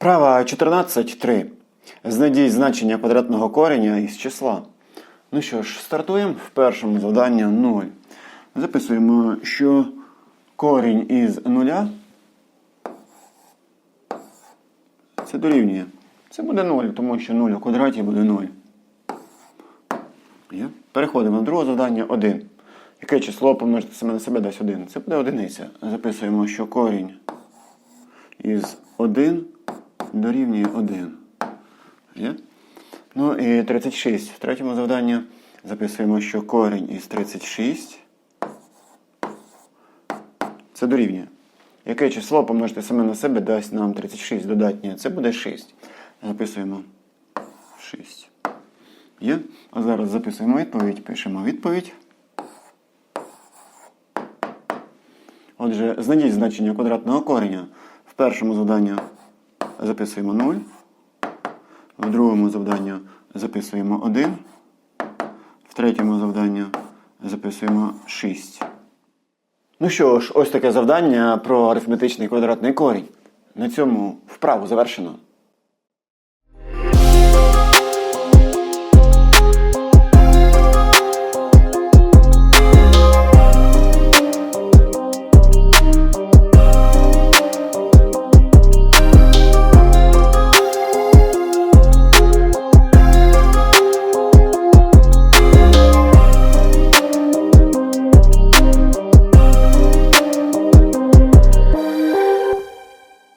Вправа 14.3. Знайдіть значення квадратного кореня із числа. Ну що ж, стартуємо в першому завданні 0. Записуємо, що корінь із нуля це дорівнює. Це буде 0, тому що 0 у квадраті буде 0. Є. Переходимо до другого завдання 1. Яке число помножити саме на себе дасть 1? Це буде одиниця. Записуємо, що корінь із 1 дорівнює 1. Є? Ну і 36. В третьому завданні записуємо, що корінь із 36 це дорівнює. Яке число помножити саме на себе дасть нам 36 додатнє? Це буде 6. Записуємо 6. Є? А зараз записуємо відповідь, пишемо відповідь. Отже, знайдіть значення квадратного кореня. В першому завданні записуємо 0. В другому завданні записуємо 1. В третьому завданні записуємо 6. Ну що ж, ось таке завдання про арифметичний квадратний корінь. На цьому вправу завершено.